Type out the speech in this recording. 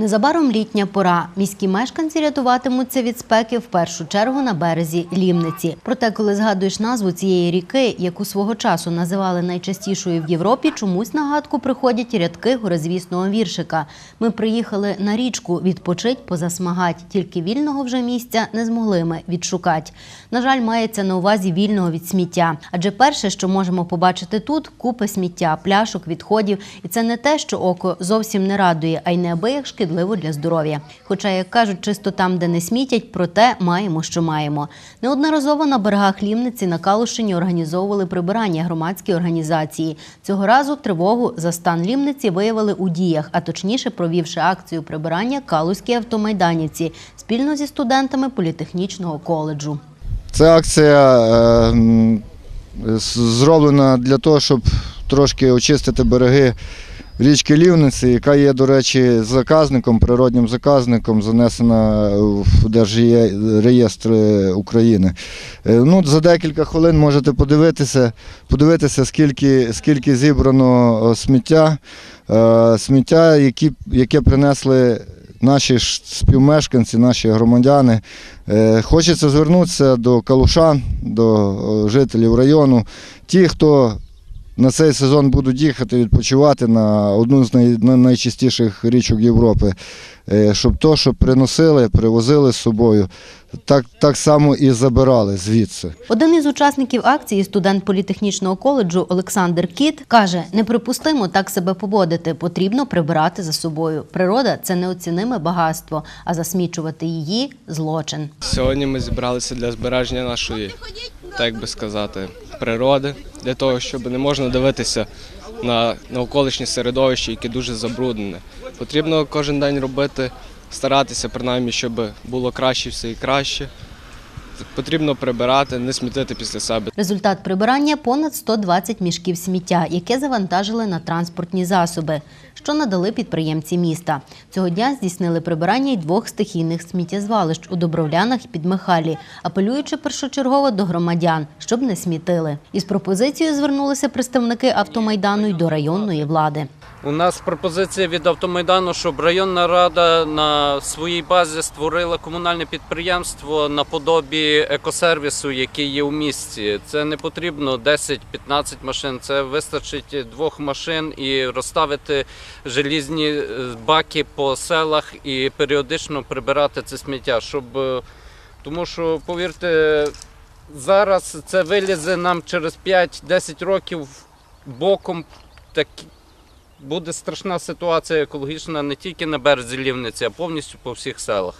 Незабаром літня пора. Міські мешканці рятуватимуться від спеки в першу чергу на березі Лімниці. Проте, коли згадуєш назву цієї ріки, яку свого часу називали найчастішою в Європі, чомусь на гадку приходять рядки горизвісного віршика. Ми приїхали на річку відпочить позасмагать, тільки вільного вже місця не змогли ми відшукать. На жаль, мається на увазі вільного від сміття. Адже перше, що можемо побачити тут, купи сміття, пляшок, відходів. І це не те, що око зовсім не радує, а й неабияк шкідливо для здоров'я. Хоча, як кажуть, чисто там, де не смітять, проте маємо, що маємо. Неодноразово на берегах Лімниці на Калушині організовували прибирання громадські організації. Цього разу тривогу за стан Лімниці виявили у діях, а точніше провівши акцію прибирання Калузькі автомайданівці спільно зі студентами політехнічного коледжу. Ця акція е, зроблена для того, щоб трошки очистити береги річки Лівниці, яка є, до речі, заказником, природнім заказником, занесена в Держреєстр України. Е, Ну, за декілька хвилин можете подивитися, подивитися скільки, скільки зібрано е, сміття, е, сміття, які, яке принесли наші співмешканці, наші громадяни. Хочеться звернутися до калушан, до жителів району. Ті, хто на цей сезон будуть їхати відпочивати на одну з най- на- найчистіших річок Європи, е, щоб то, що приносили, привозили з собою, так, так само і забирали звідси. Один із учасників акції, студент політехнічного коледжу Олександр Кіт, каже: неприпустимо так себе поводити. Потрібно прибирати за собою. Природа це неоціниме багатство, а засмічувати її злочин. Сьогодні ми зібралися для збереження нашої, так би сказати, природи, для того, щоб не можна дивитися на навколишнє середовище, яке дуже забруднене. Потрібно кожен день робити, старатися принаймні, щоб було краще все і краще. Потрібно прибирати, не смітити після себе. Результат прибирання понад 120 мішків сміття, яке завантажили на транспортні засоби, що надали підприємці міста. Цього дня здійснили прибирання й двох стихійних сміттєзвалищ у Добровлянах і Підмихалі, апелюючи першочергово до громадян, щоб не смітили. Із пропозицією звернулися представники автомайдану й до районної влади. У нас пропозиція від автомайдану, щоб районна рада на своїй базі створила комунальне підприємство наподобі екосервісу, який є у місті. Це не потрібно 10-15 машин. Це вистачить двох машин і розставити желізні е, баки по селах і періодично прибирати це сміття. Щоб е, тому що повірте, зараз це вилізе нам через 5-10 років боком. Так буде страшна ситуація екологічна не тільки на березі Лівниці, а повністю по всіх селах.